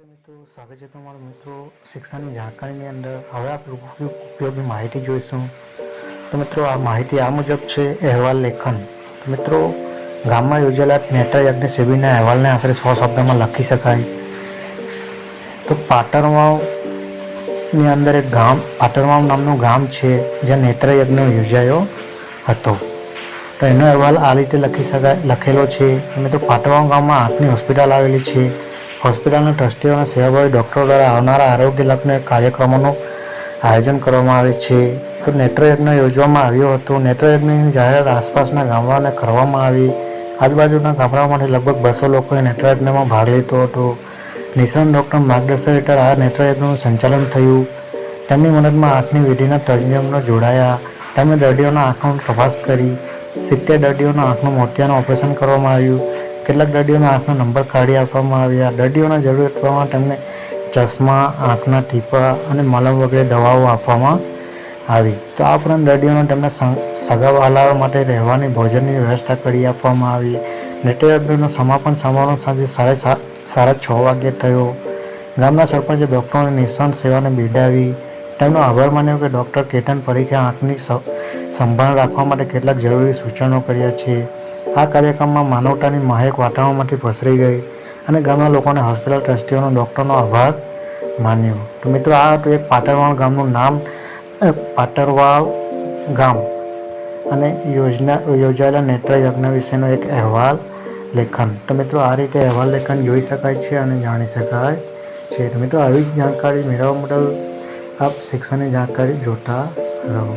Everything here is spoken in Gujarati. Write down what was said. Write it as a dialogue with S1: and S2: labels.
S1: નમસ્તે મિત્રો. સ્વાગત છે તમારું મિત્રો શિક્ષણની જાણકારીની અંદર. હવે આપણે ઉપયોગ- માહિતી જોઈશું. તો મિત્રો, આ માહિતી આ મુજબ છે, અહેવાલ લેખન. તો મિત્રો, ગામમાં યોજેલા નેત્ર યજ્ઞ શિબિરના અહેવાલને આશરે સો શબ્દમાં લખી શકાય. તો પાટણવાવની અંદર એક ગામ પાટણવાવ નામનું ગામ છે, જ્યાં નેત્ર યજ્ઞ યોજાયો હતો. તો એનો અહેવાલ આ રીતે લખી શકાય લખેલો છે. મિત્રો પાટણવાવ ગામમાં આંખની હોસ્પિટલ આવેલી છે. હોસ્પિટલના ટ્રસ્ટીઓ અને સેવાભાવી ડૉક્ટરો દ્વારા આવનારા આરોગ્યલક્ષી કાર્યક્રમોનું આયોજન કરવામાં આવે છે. તો નેત્રયજ્ઞ યોજવામાં આવ્યો હતો. નેત્રયજ્ઞની જાહેરાત આસપાસના ગામડાને કરવામાં આવી. આજુબાજુના ગામડાઓમાંથી લગભગ બસો લોકોએ નેત્રયજ્ઞમાં ભાગ લીધો હતો. નિષ્ણ ડૉક્ટર માર્ગદર્શન હેઠળ આ નેત્રયજ્ઞનું સંચાલન થયું. તેમની મદદમાં આંખની વિધિના તજજ્ઞો જોડાયા. તેમણે દર્દીઓના આંખનો તપાસ કરી. સિત્તેર દર્દીઓના આંખનું મોતિયાનું ઓપરેશન કરવામાં આવ્યું. કેટલાક દર્દીઓના આંખનો નંબર કાઢી આપવામાં આવ્યા. દર્દીઓના જરૂરિયાત પ્રમાણે તેમને ચશ્મા આંખના ટીપા અને મલમ વગેરે દવાઓ આપવામાં આવી. તો આ ઉપરાંત દર્દીઓને તેમના સગા સગાવાલાઓ માટે રહેવાની, ભોજનની વ્યવસ્થા કરી આપવામાં આવી. નેત્રયજ્ઞનો સમાપન સમારોહ સાંજે સાડા સાડા છ વાગ્યે થયો. ગામના સરપંચે ડૉક્ટરોની નિષ્ણાંત સેવાને બિરડાવી તેમનો આભાર માન્યો કે ડૉક્ટર કેતન પરીખે આંખની સંભાળ રાખવા માટે કેટલાક જરૂરી સૂચનો કર્યા છે. આ કાર્યક્રમમાં માનવતાની મહેક વાતાવરણમાંથી પસરી ગઈ અને ગામના લોકોને હોસ્પિટલ ટ્રસ્ટીઓનો ડૉક્ટરનો આભાર માન્યો. તો મિત્રો, આ હતું એક પાટરવાળ ગામનું નામ પાટરવાળ ગામ. અને યોજના, યોજાયેલા નેત્રયજ્ઞ વિશેનો એક અહેવાલ લેખન. તો મિત્રો, આ રીતે અહેવાલ લેખન જોઈ શકાય છે અને જાણી શકાય છે. તો મિત્રો, આવી જ જાણકારી મેળવવા માટે આપ શિક્ષણની જાણકારી જોતા રહો.